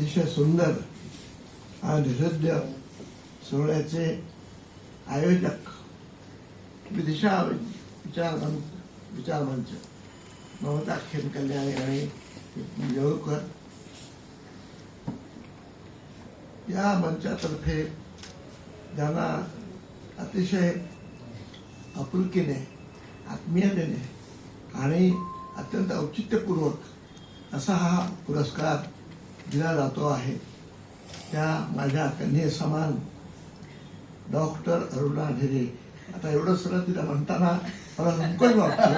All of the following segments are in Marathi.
अतिशय सुंदर आणि हृदय सोहळ्याचे आयोजक विदिशा विचार मंच. ममता खेम कल्याणी आणि येळूकर या मंचातर्फे ज्यांना अतिशय आपुलकीने आत्मीयतेने आणि अत्यंत औचित्यपूर्वक असा हा पुरस्कार दिला जातो आहे. त्या माझ्या कन्ये समान. डॉक्टर अरुणा ढेरे. आता एवढं सगळं तिला म्हणताना मला संकोच वाटतो.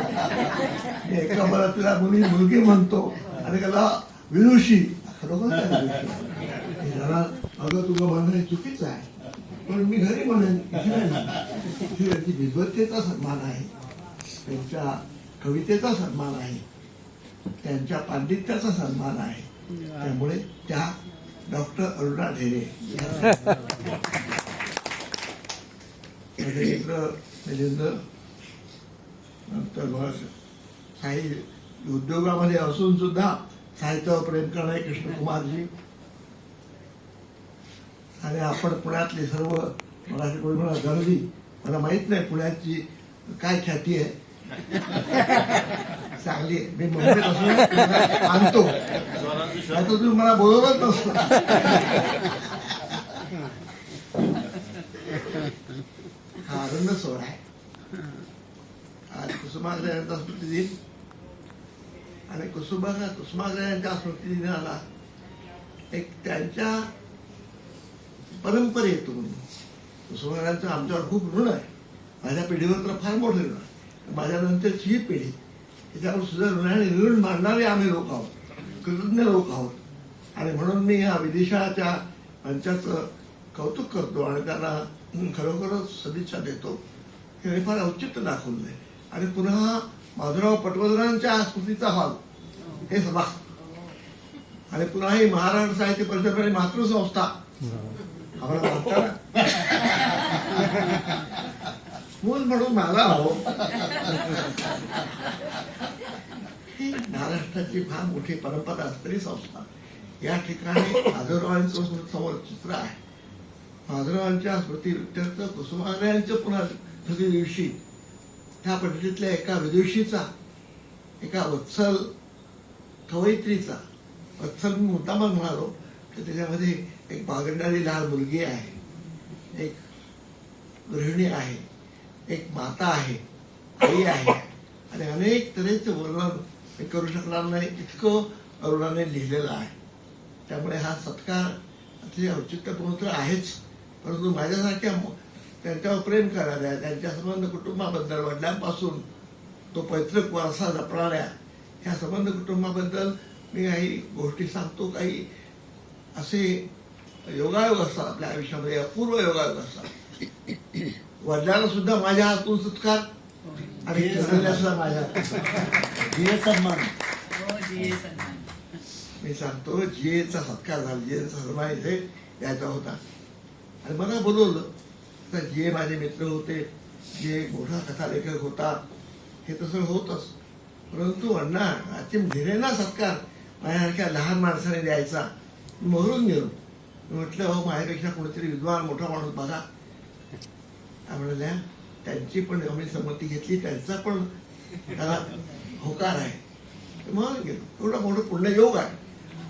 मी एका मला तिला मुली मुलगी म्हणतो. आणि त्याला विदुषी. खरोखर जरा अगं तुझं म्हणणं हे चुकीचं आहे. पण मी घरी म्हणेन म्हणेन. ही त्यांची विद्वत्तेचा सन्मान आहे. त्यांच्या कवितेचा सन्मान आहे. त्यांच्या पांडित्याचा सन्मान आहे. त्यामुळे त्या डॉक्टर अरुणा ढेरे नंतर मग साहित्य उद्योगामध्ये असून सुद्धा साहित्यावर प्रेम करणारे कृष्णकुमारजी. आणि आपण पुण्यातले सर्व मराठी कोणी म्हणा गर्दी मला माहीत नाही पुण्याची काय ख्याती आहे. चांगली आहे. मी मुंबईत असून आणतो. आता तुम्ही मला बोलवलंच नसतो. हा आनंद सोहळा आहे. आज कुसुमाग्रयांचा स्मृती दिन आणि कुसुमा कुसुमाग्रह यांच्या स्मृती दिनाला एक त्यांच्या परंपरेतून कुसुमाग्रहांचं आमच्यावर खूप ऋण आहे. माझ्या पिढीवर तर फार मोठं ऋण आहे. माझ्यानंतरची ही पिढी त्याच्यावर सुद्धा ऋणाने ऋण मांडणारे आम्ही लोक आहोत. कृतज्ञ लोक आहोत. आणि म्हणून मी या विदेशाच्या मंचाचं कौतुक करतो आणि त्यांना खरोखरच सदिच्छा देतो. हे फार औचित्य दाखवून नये आणि पुन्हा माधुराव पटवर्धनांच्या स्मृतीचा हॉल. हे सभा. आणि पुन्हा ही महाराष्ट्र साहित्य परिषद आणि मातृसंस्था. आम्हाला मूल म्हणून मला हो. ही महाराष्ट्राची फार मोठी परंपरा असलेली संस्था. या ठिकाणी माधवरावांचं समोर चित्र आहे. माधवरावांच्या स्मृतीत्यर्थ कुसुमाग्यांचं पुन्हा स्मृती दिवशी त्या पद्धतीतल्या एका विदुषीचा एका वत्सल कवयित्रीचा वत्सल मी मुद्दामच म्हणालो तर त्याच्यामध्ये एक बागडणारी लहान मुलगी आहे. एक गृहिणी आहे. एक माता आहे आई आहे. आणि अनेक तऱ्हेचं वर्णन मी करू शकणार नाही इतकं अरुणाने लिहिलेलं आहे. त्यामुळे हा सत्कार अतिशय औचित्यपूर्ण तर आहेच. परंतु माझ्यासारख्या त्यांच्यावर प्रेम करणाऱ्या त्यांच्या संबंध कुटुंबाबद्दल वडिलांपासून तो पैतृक वारसा जपणाऱ्या ह्या संबंध कुटुंबाबद्दल मी काही गोष्टी सांगतो काही असे योगायोग असतात आपल्या आयुष्यामध्ये अपूर्व योगायोग असतात. वडिलांना सुद्धा माझ्या हातून सत्कार. आणि चरणाला सुद्धा माझ्या हातून सन्मान. जी मी सांगतो जेचा सत्कार झाला जेचा सन्मान इथे यायचा होता. आणि मला बोलवलं तर जे माझे मित्र होते जे मोठा कथालेखक होता हे तसं होतच. परंतु अण्णा अतिम धीरेना सत्कार माझ्यासारख्या लहान माणसाने द्यायचा मरून गेलो. म्हटलं हो माझ्यापेक्षा कोणीतरी विद्वान मोठा माणूस बघा. म्हणाल्या त्यांची पण आम्ही संमती घेतली त्यांचा पण त्याला होकार आहे. म्हणून गेलो एवढा मोठं पुण्य योग आहे.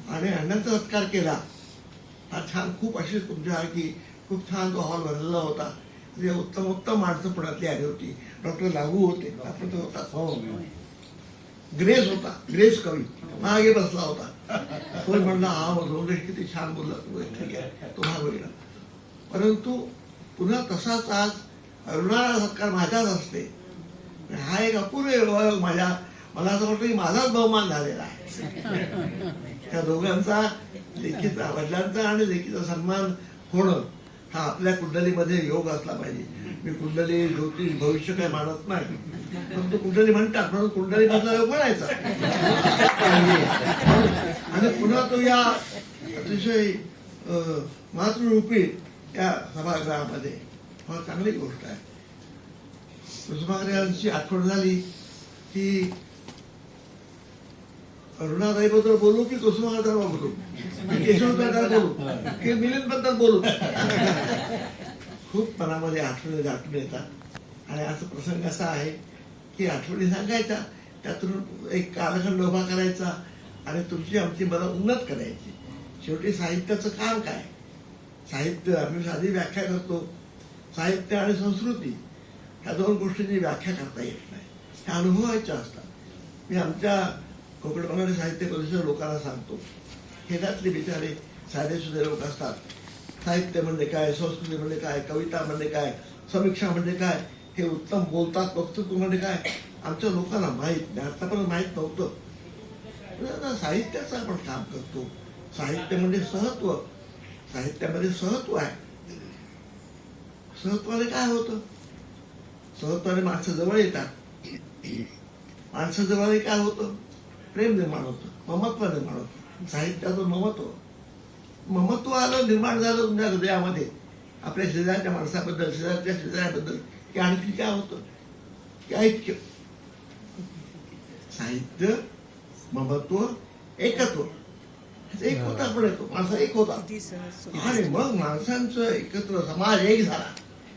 आणि अण्णांचा सत्कार केला हा छान खूप अशी तुमच्यासारखी खूप छान तो हॉल भरलेला होता. म्हणजे उत्तम उत्तम माणसं पुण्यातली आली होती. डॉक्टर लागू होते आपण तो होता. हो ग्रेस होता ग्रेस कवी. मागे बसला होता. तो म्हणला हा रोलेश किती छान बोलला तू ठीक आहे तो भाग होईल परंतु पुन्हा तसाच आज अरुणाला सत्कार माझ्याच असते. हा एक अपूर्व माझ्या मला असं वाटतं की माझाच बहुमान झालेला आहे. त्या दोघांचा लेखीचा वडिलांचा आणि लेखीचा सन्मान होणं हा आपल्या कुंडलीमध्ये योग असला पाहिजे. मी कुंडली ज्योतिष भविष्य काही मानत नाही. परंतु कुंडली म्हणतात म्हणून कुंडली मधला योग म्हणायचा. आणि पुन्हा तो या अतिशय मातृरूपी या सभागृहामध्ये फार चांगली गोष्ट आहे. कुसुमाग्रजांची आठवण झाली की करुणाताई बद्दल बोलू की कुसुमाग्रजांना बोलू? की बोलू? की मिलिंदबद्दल बोलू? खूप मनामध्ये आठवणी दाटून येतात. आणि असं प्रसंग असा आहे की आठवणी सांगायच्या त्यातून एक कालखंड उभा करायचा आणि तुमची आमची मला उन्नत करायची. शेवटी साहित्याचं काम काय? साहित्य आम्ही साधी व्याख्या करतो. साहित्य आणि संस्कृती ह्या दोन गोष्टींची व्याख्या करता येत नाही. ह्या अनुभवायच्या असतात. मी आमच्या कोकण बंगाली साहित्य परिषद लोकांना सांगतो. खेड्यातले बिचारे साधे सुधे लोक असतात. साहित्य म्हणजे काय संस्कृती म्हणजे काय कविता म्हणजे काय समीक्षा म्हणजे काय हे उत्तम बोलतात वक्तृत्व म्हणजे काय आमच्या लोकांना माहीत नाही. आतापर्यंत माहीत नव्हतं. साहित्याचं आपण काम करतो. साहित्य म्हणजे सहत्व. साहित्यामध्ये सहत्व आहे. सहत्वाने काय होतं? सहत्वाने माणसं जवळ येतात. माणसं जवळ काय होतं? प्रेम निर्माण होतं. ममत्व निर्माण होतं. साहित्याचं ममत्व. ममत्व आलं निर्माण झालं तुमच्या हृदयामध्ये. आपल्या शेजारच्या माणसाबद्दल शेजारच्या शेजाऱ्याबद्दल की आणखी काय होतं? की ऐक्य. साहित्य ममत्व एकत्व. एक होता पण येतो माणसा एक होता. आणि मग माणसांचं एकत्र समाज एक झाला.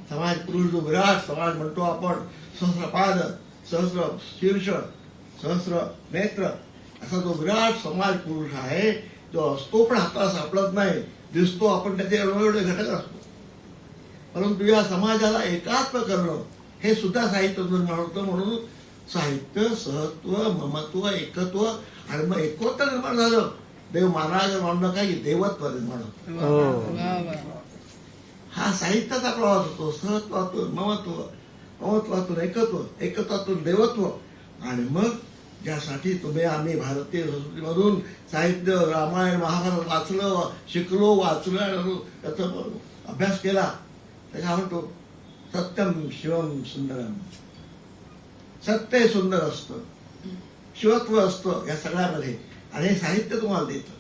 समाज पुरुष जो विराट समाज म्हणतो आपण सहस्रपाद सहस्र शीर्ष सहस्र नेत्र. असा जो विराट समाज पुरुष आहे जो असतो पण हाताला सापडत नाही दिसतो आपण त्याचे एवढे घटक असतो. परंतु या समाजाला एकात्म करणं हे सुद्धा साहित्य निर्माण होतं म्हणून साहित्य सहत्व ममत्व एकत्व आणि मग एकत्र निर्माण झालं. देव मानागर म्हणणं काही देवत्व निर्माण होतं. हा साहित्याचा प्रवास होतो सहत्वातून ममत्व ममत्वातून एकत्व एकत्वातून देवत्व. आणि मग ज्यासाठी तुम्ही आम्ही भारतीय संस्कृतीमधून साहित्य रामायण महाभारत वाचलं शिकलो वाचलं आणि त्याचा अभ्यास केला तर काय म्हणतो? सत्यम शिवम सुंदरम. सत्य सुंदर असतं शिवत्व असतं या सगळ्यामध्ये. आणि हे साहित्य तुम्हाला देतं.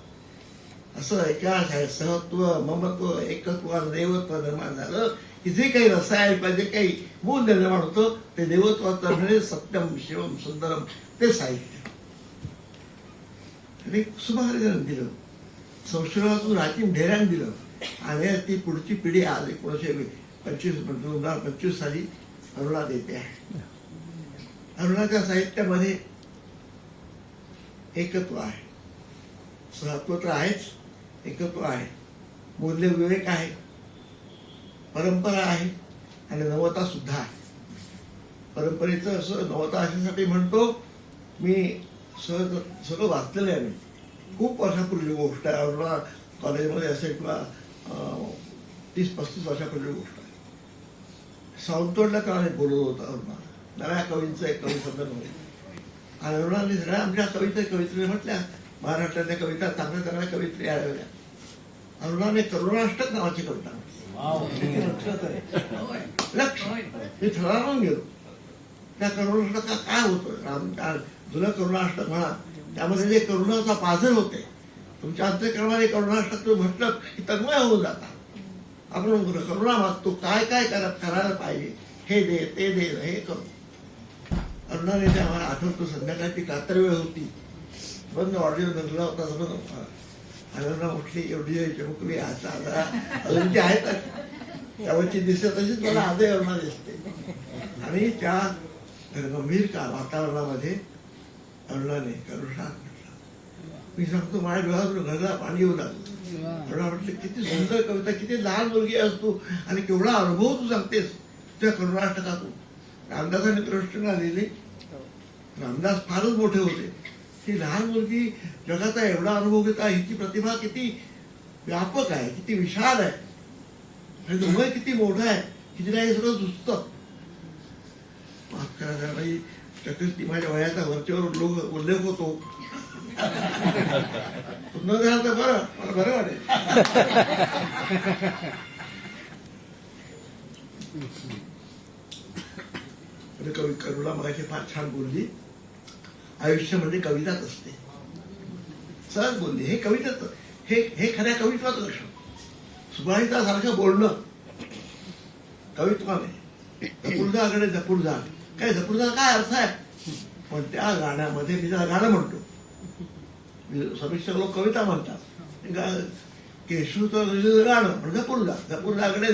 असं एका साहे- सहत्व ममत्व एकत्व देवत्व निर्माण झालं की जे काही रसायन पाहिजे काही मूल निर्माण होतं ते देवत्वाचं म्हणजे सत्यम शिवम सुंदरम ते साहित्य. आणि सुमारे दिलं. संशोधनातून राजीव ढेऱ्यान दिलं. आणि ती पुढची पिढी आज एकोणीसशे पंचवीस दोन हजार पंचवीस साली अरुणा देते आहे. अरुणाच्या साहित्यामध्ये एकत्व आहे. सहत्व तर आहेच. एकत्व आहे. मूल्य विवेक आहे. परंपरा आहे. आणि नवता सुद्धा आहे. परंपरेचं असं नवता अशासाठी म्हणतो मी सहज सगळं वाचलेलं आहे मी. खूप वर्षापूर्वी गोष्ट आहे. आपला कॉलेजमध्ये असेल किंवा तीस पस्तीस वर्षापूर्वी गोष्ट आहे. सावंतवाडला काळ बोलत होता अरुणा. नव्या कवींचं एक कवी संदर्भ होते आणि अरुणाने सगळ्या आमच्या कविता कवित्री म्हटल्या. महाराष्ट्रातल्या कविता चांगल्या चांगल्या कवित्री आढळल्या. अरुणाने करुणाष्टक नावाची कविता लक्ष. मी ठरवून गेलो. त्या करुणाष्टका काय होतं? जुनं करुणाष्टक म्हणा त्यामध्ये जे करुणाचा पाझर होते तुमच्या अंतकरणाने करुणाष्टक तुम्ही म्हटलं की तन्मय होऊन जाता. आपण करुणा मागतो काय काय करा करायला पाहिजे? हे दे ते दे हे करू. अरुणाने ते आम्हाला आठवतो संध्याकाळची कातर वेळ होती. बंद ऑडिओ धरला होता सगळं अरुणा उठली एवढी चमकली असा आता अजून आहेत त्यावरची दिसत तशीच मला आजही अरुणा दिसते. आणि त्या गंभीर का वातावरणामध्ये अरुणाने करुणा मी सांगतो माझ्या डोळ्यातून घरला पाणी येऊ लागलं. अरुणा म्हटलं किती सुंदर कविता किती लहान मुलगी आहेस तू आणि केवढा अनुभव तू सांगतेस त्या करुणाष्टकातून. रामदासाने कृष्ण लिहिले. रामदास फारच मोठे होते. ती लहान मुलगी जगाचा एवढा अनुभव घेता हिची प्रतिभा किती व्यापक आहे किती विशाल आहे. आणि तो किती मोठं आहे की तिला हे सगळं सुचतं. माफ करा माझ्या वयाचा वरच्यावर लोक उल्लेख होतो. न झालं तर बरं मला बरं वाटेल. कवी करुणा मगाशी फार छान बोलली. आयुष्य म्हणजे कविताच असते. सहज बोलली. हे कविताच हे हे खऱ्या कवित्वाचं लक्षण सुभाषितासारखं बोलणं कवित्वाने. जपूरदाकडे जपूरदा काय जपूरदा काय अर्थ आहे? पण त्या गाण्यामध्ये मी त्याला गाणं म्हणतो. समीक्षक लोक कविता म्हणतात. केशूचं गाणं म्हणजे जपूर जा जपूर जाकडे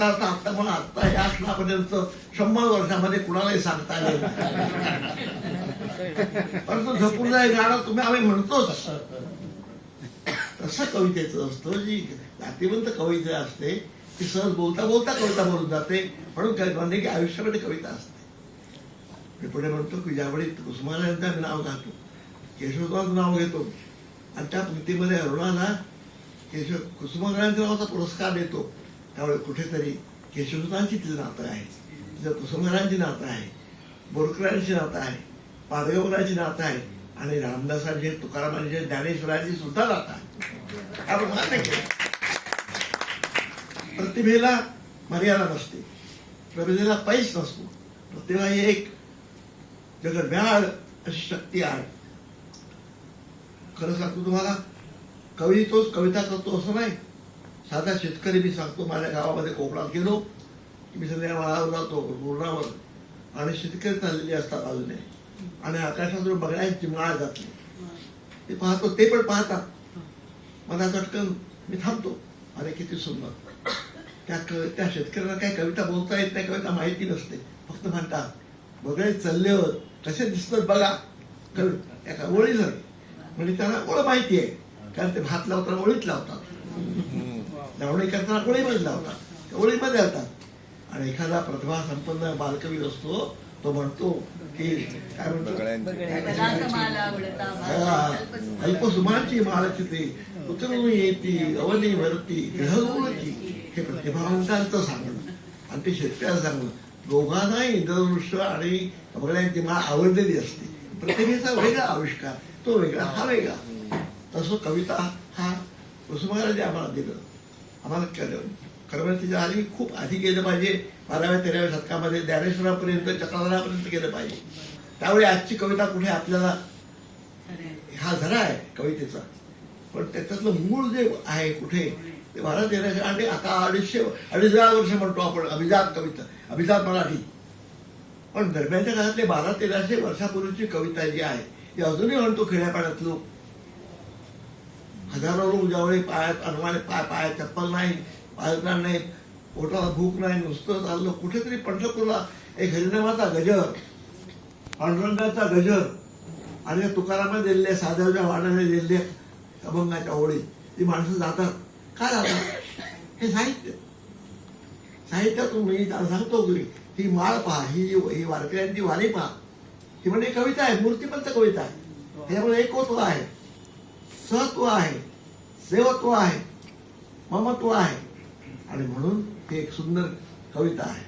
अर्थ आत्ता जपूर आत्ता या क्षणापर्यंत शंभर वर्षामध्ये कुणालाही सांगता येईल परंतु जपूर जा गाणं तुम्ही आम्ही म्हणतोच. तसं कवितेचं असतं जी जातीवंत कविता असते ती सहज बोलता बोलता कविता बोलून जाते. म्हणून काय म्हणणे की आयुष्यामध्ये कविता असते. मी पुढे म्हणतो की ज्यावेळी उस्मानाचं आम्ही नाव गातो केशवरावांचं नाव घेतो आणि त्या कृतीमध्ये अरुणाला केशव कुसुमाग्रहांच्या नावाचा पुरस्कार देतो त्यामुळे कुठेतरी केशवतांची तिचं नातं आहे तिचं कुसुमाग्रहांची नातं आहे बोरकरांची नातं आहे. पाडगावकरांची नात आहे आणि रामदासांचे तुकारामांचे ज्ञानेश्वरांची सुद्धा नात आहे. प्रतिभेला मर्यादा नसते. प्रतिभेला पैस नसतो. प्रतिभा ही एक जगभ्याड अशी शक्ती आहे. खरं सांगतो तुम्हाला कवी तोच कविता करतो असं नाही. साधा शेतकरी मी सांगतो माझ्या गावामध्ये कोकणात गेलो की मी सध्या माळावर जातो रुग्णावर आणि शेतकरी चाललेले असतात बाजूने आणि आकाशातून बघण्याची माळ जातली ते पाहतो ते पण पाहतात. मला चटकन मी थांबतो. अरे किती सुंदर. त्या क त्या शेतकऱ्याला काही कविता बोलता येत नाही कविता माहिती नसते. फक्त म्हणतात बघाय चालल्यावर कसे दिसतात बघा. कवी एका ओळी झाली म्हणजे त्यांना ओळ माहिती आहे. कारण ते भात लावताना ओळीत लावतात. लावणी करताना ओळीमध्ये लावतात. ओळीमध्ये लावतात आणि एखादा प्रतिभा संपन्न बालकवी असतो तो म्हणतो की काय म्हणतो हा, अल्पसुमाची माळचिते उतरून येती अवनी भरती ग्रहगुणची हे प्रतिभावंतांचं सांगणं. आणि ते शेतकऱ्याचं सांगणं. दोघांनाही इंद्रदृश्य आणि बघण्याची माळ आवडलेली असते. प्रतिभेचा वेगळा आविष्कार तो वेगळा हा वेगळा. तसं कविता हा जे आम्हाला दिलं. आम्हाला त्याच्या आधी खूप आधी गेलं पाहिजे. बाराव्या तेराव्या शतकामध्ये ज्ञानेश्वरापर्यंत चक्रधरापर्यंत गेलं पाहिजे. त्यावेळी आजची कविता कुठे आपल्याला? हा झरा आहे कवितेचा. पण त्याच्यातलं मूळ जे आहे कुठे ते बारा तेराशे आणि आता अडीचशे अडीच हजार वर्ष म्हणतो आपण अभिजात कविता अभिजात मराठी. पण दरम्यानच्या काळातले बारा तेराशे वर्षापूर्वीची कविता जी आहे ती अजूनही म्हणतो खेड्यापाड्यात लोक हजारो लोक ज्यावेळी पायात अनुमाने पाय पायात चप्पल नाही पायदार नाही पोटाला भूक नाही नुसतं चाललं. कुठेतरी पंढरपूरला एक हरिनामाचा गजर पांडुरंगाचा गजर आणि त्या तुकारामाने दिलेल्या साध्याच्या वाड्याने दिलेले अभंगाच्या ओळी. ती माणसं जातात. का जातात? हे साहित्य. साहित्यातून मी सांगतो की ही माळ पहा ही जी ही वारकऱ्यांची वारी पहा. ही म्हणजे कविता आहे मूर्तिमंत कविता आहे. त्यामुळे एकत्व आहे. सहत्व आहे. सेवत्व आहे. ममत्व आहे. आणि म्हणून ही एक सुंदर कविता आहे.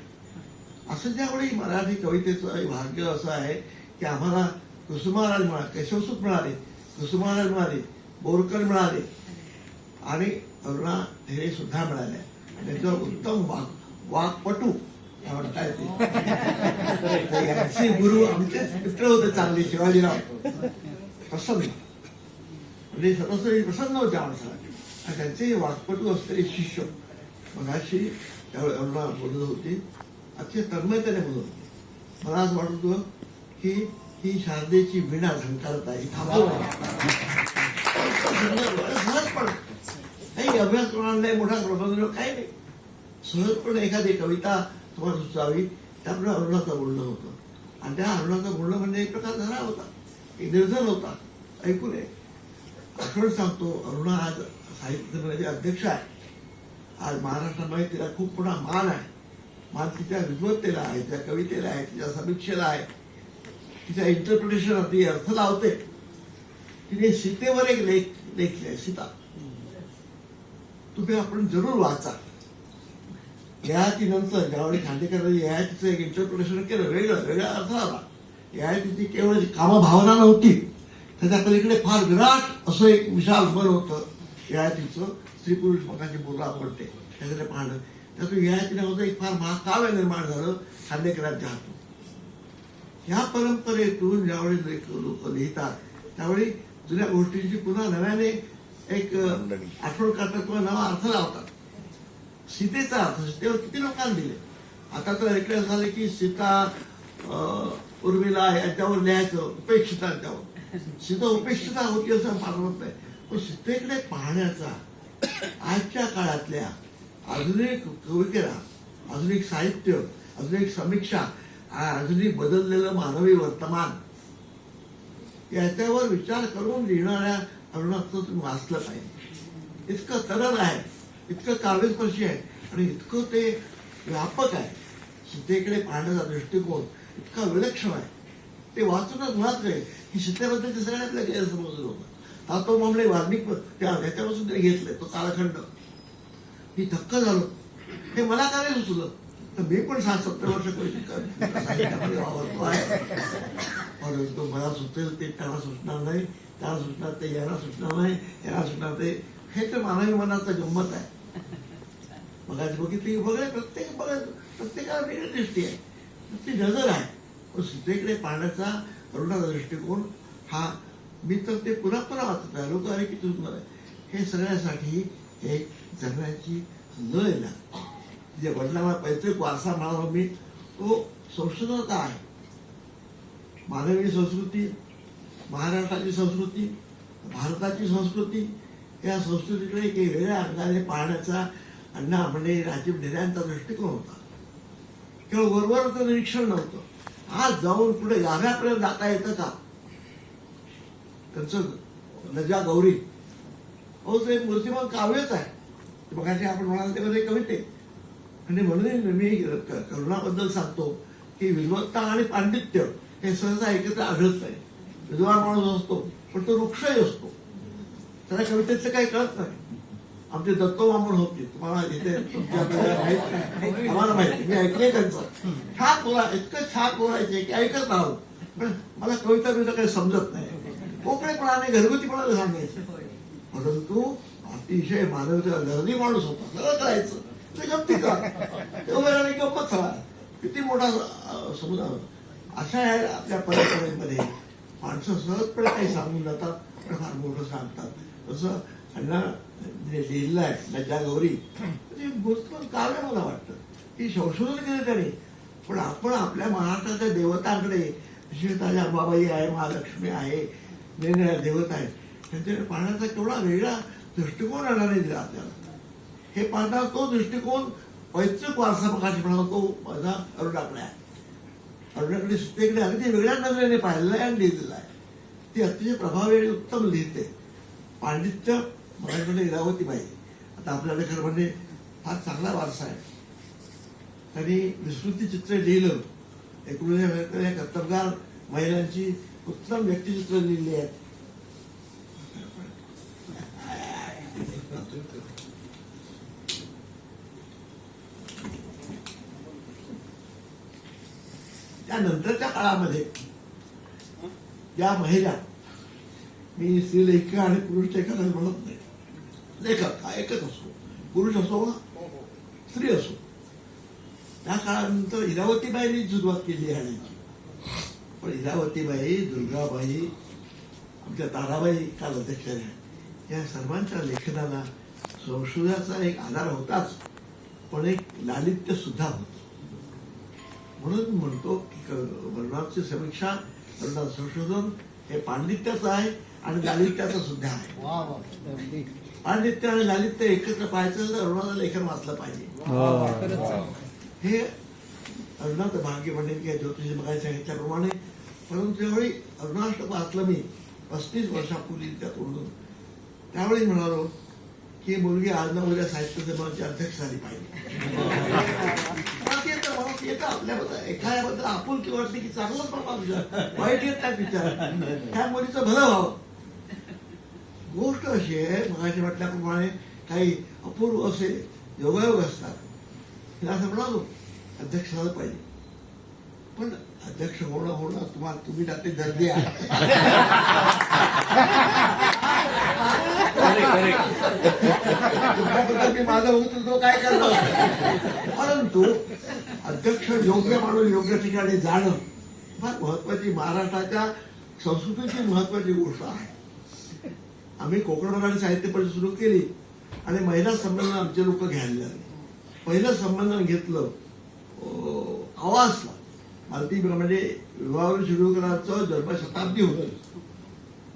असं ज्यावेळी मराठी कवितेचं भाग्य असं आहे की आम्हाला कुसुमाराज मिळाले केशवसूत मिळाले कुसुमाराज मिळाले बोरकर मिळाले आणि अरुणा हे सुद्धा मिळाले आणि त्यांच्यावर उत्तम वाक वाकपटू म्हणता येते. यांचे गुरु आमचे मित्र होते चांगले शिवाजीराव. प्रसन्न. म्हणजे सरासरी प्रसन्न होते माणसाला आणि त्यांचे वाकपटू असलेले शिष्य. मगाशी त्यावेळी अरुणा बोलत होती. अतिशय तन्मयतेने बोलत होती. मला असं वाटत होतं की ही शारदेची विणा झंकारत आहे. काही अभ्यास करणार नाही मोठा प्रबंध काही नाही. सहजपणे एखादी कविता तुम्हाला सुचावी. त्यामुळे अरुणाचं बोलणं होतं. आणि त्या अरुणाचं बोलणं म्हणजे एक प्रकार धरा होता. एक निर्धन होता. ऐकू नये. आठवण सांगतो अरुणा आज साहित्य अध्यक्ष आहे. आज महाराष्ट्रामध्ये तिला खूप पुन्हा मान आहे. मान तिच्या विद्वत्तेला आहे तिच्या कवितेला आहे तिच्या समीक्षेला आहे. तिच्या इंटरप्रिटेशन ती अर्थ लावते. तिने सीतेवर एक लेख लेखले सीता. तुम्ही आपण जरूर वाचा. ययातीनंतर ज्यावेळी खांडेकरांनी ययातीचं एक इंटरप्रिटेशन केलं वेगळं वेगळा अर्थ आला ययातीची केवळ कामभावना नव्हती त्याच्या पलीकडे फार विराट असं एक विशाल मन होतं. ययातीचं स्त्री पुरुष मकाची बोला पडते त्याच्याकडे पाहणं त्यातून ययाती नावाचं एक फार महाकाव्य निर्माण झालं खांडेकरांच्या हातून. ह्या परंपरेतून ज्यावेळी लोक लिहितात त्यावेळी जुन्या गोष्टींची पुन्हा नव्याने एक आठवण करतात किंवा नवा अर्थ लावतात. सीतेचा अर्थ सीतेवर किती लोकांनी दिले? आता तर ऐकण्यात झालं की सीता उर्मिला याच्यावर लिहायचं उपेक्षितांच्यावर. सीता उपेक्षिता होती असं मानवत नाही पण सीतेकडे पाहण्याचा आजच्या काळातल्या आधुनिक कवितेला आधुनिक साहित्य आधुनिक समीक्षा आधुनिक बदललेलं मानवी वर्तमान याच्यावर विचार करून लिहिणाऱ्या अरुणाचं तुम्ही वाचलं पाहिजे. इतकं तरल आहे इतकं काव्यस्पर्शी आहे आणि इतकं ते व्यापक आहे. सीतेकडे पाहण्याचा दृष्टिकोन इतका विलक्षण आहे. ते वाचूनच मुळात काय की सीतेबद्दलचे सगळे आपल्या गैरसमज होतं तातो मामले वाल्मिक त्या ह्याच्यापासून ते घेतलंय तो कालखंड. मी थक्क झालो. हे मला का नाही सुचलं? तर मी पण सात सत्तर वर्ष कधी वावरतो आहे. परंतु मला सुचेल ते त्याला सुचणार नाही त्याला सुचणार ते याला सुचणार नाही याला सुचणार ते हे तर मानवी मनाचं गंमत आहे. बघायचं बघितली की बघाय प्रत्येक बघा प्रत्येकाला वेगळी दृष्टी आहे. ती नजर आहे. पण सीतेकडे पाहण्याचा अरुणाचा दृष्टिकोन हा मी तर ते पुन्हा पुन्हा वाचत आहे लोक अरे किती सुंदर आहे. हे सगळ्यासाठी एक जगण्याची लय लागते जे वडिलांना पैतृक वारसा म्हणाला मी. तो संशोधनता आहे. मानवी संस्कृती महाराष्ट्राची संस्कृती भारताची संस्कृती या संस्कृतीकडे एक वेगळ्या अंगाने पाहण्याचा अण्णा म्हणजे राजीव ढेऱ्यांचा दृष्टिकोन होता. केवळ वरवरचं निरीक्षण नव्हतं. आज जाऊन पुढे गाभ्यापर्यंत जाता येतं का? त्यांचं लजा गौरी. हो ते मूर्तिमान काव्यच आहे. ते बघायचे आपण म्हणाल ते कविते. आणि म्हणून मी करुणाबद्दल सांगतो की विद्वत्ता आणि पांडित्य हे सहसा एकत्र आढळत नाही. विद्वान माणूस असतो पण तो वृक्षही असतो. त्याला कवितेचं काही कळत नाही. आमचे दत्तो मामून होते. तुम्हाला इथे माहीत नाही. आम्हाला माहिती मी ऐकले त्यांचं. छान बोला इतकं छान बोलायचे की ऐकत आहोत पण मला कविता बिविता काही समजत नाही. कोकणीपणाने घरगुतीपणाने सांगायचं परंतु अतिशय मानवतेला लहरी माणूस होता. सगळं करायचं. ते गमतीचा तेव्हा गंमत झाला किती मोठा समुदाय अशा आहे आपल्या परंपरेमध्ये माणसं सहजपणे काही सांगून जातात पण फार मोठं सांगतात. तसं अण्णा जे लिहिलं आहे लज्जा गौरी ते गोष्ट काव्य मला वाटतं. की संशोधन केलं त्याने. पण आपण आपल्या महाराष्ट्राच्या देवतांकडे विशेषतः अंबाबाई आहे महालक्ष्मी आहे वेगळ्या देवता आहेत. त्यांच्याकडे पाहण्याचा केवढा वेगळा दृष्टिकोन अण्णाने दिला आपल्याला. हे पाहता तो दृष्टिकोन पैतृक वारसा प्रकाश तो माझा अरुणाकडे आहे. अरुणाकडे सीतेकडे अगदी वेगळ्या नजरेने पाहिलेला आहे आणि लिहिलेलं आहे. ती अतिशय प्रभावी आणि उत्तम लिहिते. पांडित्य मराठीमध्ये इरावतीबाई आता आपल्याला खरं म्हणजे फार चांगला वारसा आहे. त्यांनी विस्मृती चित्र लिहिलं. एकोणीसशे कर्तबगार महिलांची उत्तम व्यक्तिचित्र लिहिली आहेत त्यानंतरच्या काळामध्ये या महिला मी स्त्री लेखिका आणि पुरुष लेखक म्हणत नाही. लेखक हा एकच असो. पुरुष असो वा स्त्री असो. त्या काळानंतर इरावतीबाईंनी सुरुवात केली आहे. पण इरावतीबाई दुर्गाबाई आमच्या ताराबाई काल अध्यक्ष या सर्वांच्या लेखनाला संशोधनाचा एक आधार होताच पण एक लालित्य सुद्धा होत. म्हणून म्हणतो की वर्णाची समीक्षा वर्णाचं संशोधन हे पांडित्याचं आहे आणि लालित्याचं सुद्धा आहे. पांडित्य आणि लालित्य एकत्र पाहायचं तर अरुणाचं लेखन वाचलं पाहिजे. हे अरुणाचं भाग्य म्हणेल की ज्योतिष बघायला सांगितल्याप्रमाणे परंतु ज्यावेळी अरुणाष्टक वाचलं मी पस्तीस वर्षापूर्वी त्यात ओढून त्यावेळी म्हणालो की मुलगी आज ना उद्या साहित्य सभेची अध्यक्ष झाली पाहिजे. येतं, आपल्याबद्दल एखाद्याबद्दल आपुलकी वाटते की चांगलं पण विचार. वाईट येत नाही विचार. त्या मुलीचं भलं व्हावं. गोष्ट अशी आहे मगाशी म्हटल्याप्रमाणे काही अपूर्व असे योगायोग असतात. तिला असं म्हणालो अध्यक्ष झालं पाहिजे. पण अध्यक्ष होणं होणं तुम्हाला तुम्ही त्यातली दर्दी आहे मी माझं बघतो तो काय करतो परंतु अध्यक्ष योग्य माणूस योग्य ठिकाणी जाणं फार महत्वाची महाराष्ट्राच्या संस्कृतीची महत्वाची गोष्ट आहे. आम्ही कोकण मराठी साहित्य परिषद सुरू केली आणि महिला संमेलन आमचे लोक घ्यायला लागले. पहिलं संमेलन घेतलं अं, आवासला म्हणजे विवाहावर सुरू विवाह जन्मशताब्दी होत.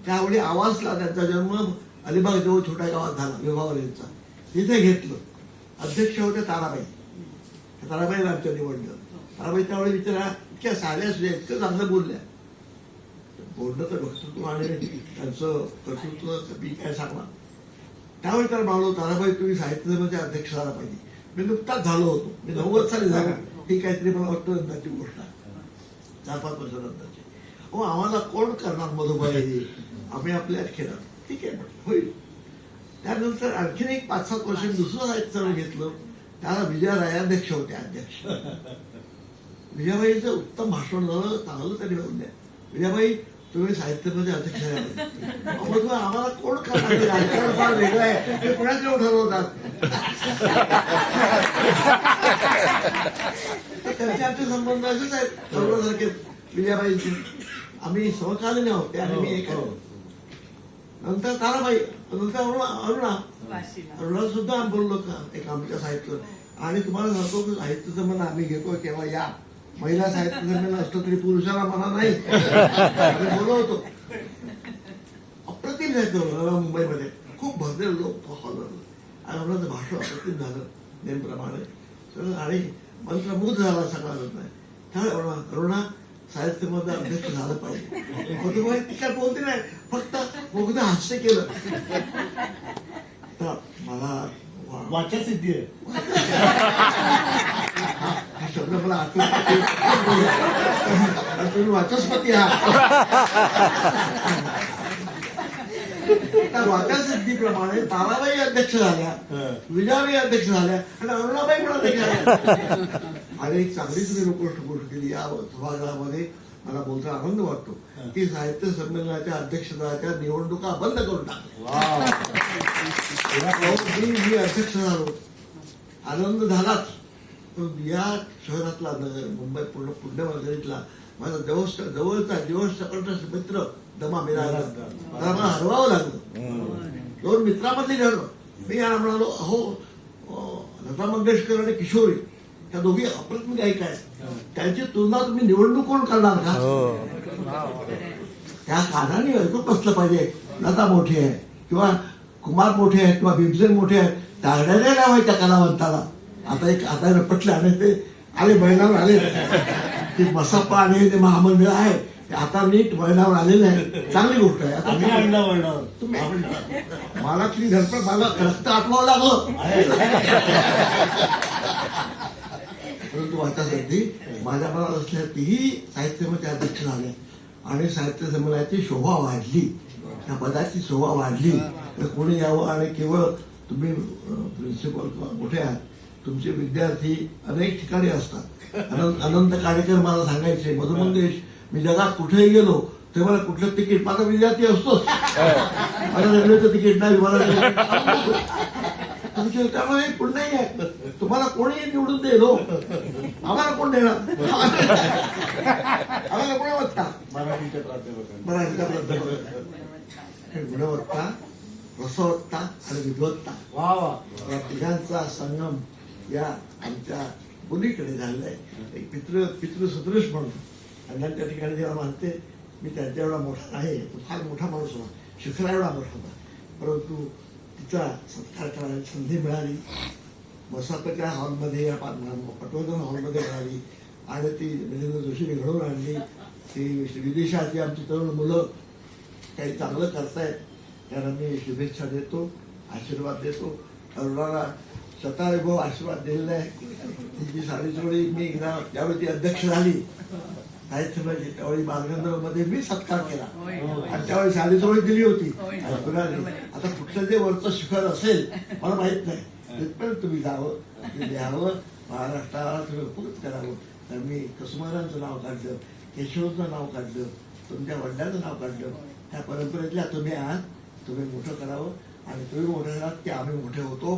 त्यावेळी आवाजला त्यांचा जन्म अलिबाग जवळ छोट्या गावात झाला विभावरेचा तिथे घेतलं. अध्यक्ष होते ताराबाई. त्या ताराबाई आमच्या निवडलं. ताराबाई त्यावेळी विचारा इतक्या साध्या सुद्धा इतकं चांगलं बोलल्या. बोलणं तर वक्तृत्व आणि त्यांचं कर्तृत्व मी काय सांगणार? त्यावेळी त्याला म्हणालो ताराबाई तुम्ही साहित्य सभेचे अध्यक्ष झाला पाहिजे. मी नुकताच झालो होतो. मी नव्वद साली झाला. ही काहीतरी मला वाटतं नंतरची गोष्ट आहे. चार पाच वर्षानंतरची हो आम्हाला कोण करणार मधुबाई? आम्ही आपल्यात केलं ठीक आहे होईल. त्यानंतर आणखीन एक पाच सात वर्ष दुसरं साहित्य घेतलं. त्याला विजयराय अध्यक्ष होते अध्यक्ष. विजयाबाईंचं उत्तम भाषण झालं चांगलं त्यांनी होऊन द्या. विजयाबाई तुम्ही साहित्यमध्ये अध्यक्ष आम्हाला कोण करणार? राजकारण फार वेगळं आहे. ते ठरवतात त्यांचे आमचे संबंध असेच आहेत. सर्वसारखे विजयाबाईंचे आम्ही समकालीन आहोत ते आणि मी एक आहे. नंतर ताराबाई नंतर अरुणा अरुणा. सुद्धा बोललो का एक आमच्या साहित्य आणि तुम्हाला सांगतो की साहित्य संमेलन आम्ही घेतो तेव्हा या. महिला साहित्य संमेलन असतं तरी पुरुषाला म्हणा नाही. आम्ही बोलवतो अप्रतिम साहित्य होतं मुंबईमध्ये. खूप भरलेलं लोक हॉल आणि आपलं भाषण अप्रतिम झालं नेमप्रमाणे आणि मंत्रमुग्ध झाला सगळा नाही त्यामुळे अरुणा अरुणा साहित्यमध्ये अध्यक्ष झालं पाहिजे. ती काय बोलते नाही फक्त मुग्ध हास्य केलं. तर मला वाचा सिद्धी आहे. हा शब्द मला आठवत तुम्ही वाचस्पती आहात. त्या वाचसिद्धीप्रमाणे ताराबाई अध्यक्ष झाल्या. विजयाबाई अध्यक्ष झाल्या आणि अरुणाबाई पण अध्यक्ष झाल्या. आणि एक चांगली तुम्ही गोष्ट गोष्ट केली या सभागृहामध्ये मला बोलता आनंद वाटतो की साहित्य संमेलनाच्या अध्यक्षपदाच्या निवडणुका बंद करून टाकल्या. मी अध्यक्ष झालो. आनंद झालाच. पण या शहरातला नगर मुंबई पूर्ण पुण्यनगरीतला माझा जवळ जवळचा दिवस सकटचा मित्र दमा मिळाला त्याला मला हरवावं लागलं. दोन मित्रामधली ठरलं मी याला म्हणालो अहो लता मंगेशकर आणि किशोरी त्या दोघी अप्रतिम गायिका आहेत त्यांची तुलना तुम्ही निवडणूक कोण करणार का? त्या कानाने ऐकून बसलं पाहिजे. लता मोठी आहे किंवा कुमार मोठे आहेत किंवा भीमसेन मोठे आहेत तागड्याने नाव त्या कलावंताला. आता एक आता रपटले आणि ते आले बैलावर आले. ते मसापा आणि ते महामंडळ आहे. आता नीट बैलावर आलेले आहे. चांगली गोष्ट आहे. आता आम्ही आणला वळणार तुम्ही मला तुम्ही धडपड मला रक्त आठवावं लागलं. परंतु वाचासाठी माझ्या मनात असल्या तीही साहित्यमध्ये अध्यक्ष झाल्या आणि साहित्य संमेलनाची शोभा वाढली. त्या पदाची शोभा वाढली. तर कोणी यावं आणि केवळ तुम्ही प्रिन्सिपल किंवा मोठे आहात तुमचे विद्यार्थी अनेक ठिकाणी असतात. अनंत अनंत कार्यक्रम मला सांगायचे. मधुमंगेश मी जगात कुठेही गेलो ते मला कुठलं तिकीट माझा विद्यार्थी असतोच. मला रेल्वेचं तिकीट नाही मला त्यामुळे एक पुण्य आहे. तुम्हाला कोणी निवडून दे हो. आम्हाला कोण देणार? आम्हाला गुणवत्ता मराठीच्या प्राध्यापक. हे गुणवत्ता रसवत्ता आणि विद्वत्ता. वा वा. या तिघांचा संगम या आमच्या मुलीकडे झालेला आहे. एक पितृ पितृसदृश म्हणतो आणि त्या ठिकाणी जेव्हा मानते मी त्यांच्या एवढा मोठा नाही तो फार मोठा माणूस होता शिखरा एवढा मोठा होता परंतु तिचा सत्कार करायची संधी मिळाली. मसापच्या हॉलमध्ये पटवर्धन हॉलमध्ये मिळाली. आणि ती मिलिंद जोशीने घडवून आणली. ती विदेशाची आमची तरुण मुलं काही चांगलं करतायत. त्यांना मी शुभेच्छा देतो आशीर्वाद देतो. अरुणाला स्वतः भाऊ आशीर्वाद दिलेला आहे. तिची साडी चोळी मी एकदा ज्यावेळी ती अध्यक्ष झाली. साहित्य त्यावेळी बालगंधर्वमध्ये मी सत्कार केला. आणि त्यावेळी साडी चोळी दिली होती. आता कुठलं जे वरचं शिखर असेल मला माहीत नाही. तिथपर्यंत तुम्ही जावं. द्यावं महाराष्ट्राला तुम्ही उपकृत करावं. तर मी कसुमारांचं नाव काढलं केशवचं नाव काढलं तुमच्या वडिलांचं नाव काढलं. त्या परंपरेतल्या तुम्ही आहात. तुम्ही मोठं करावं. आणि तुम्ही मोठे झालात की आम्ही मोठे होतो.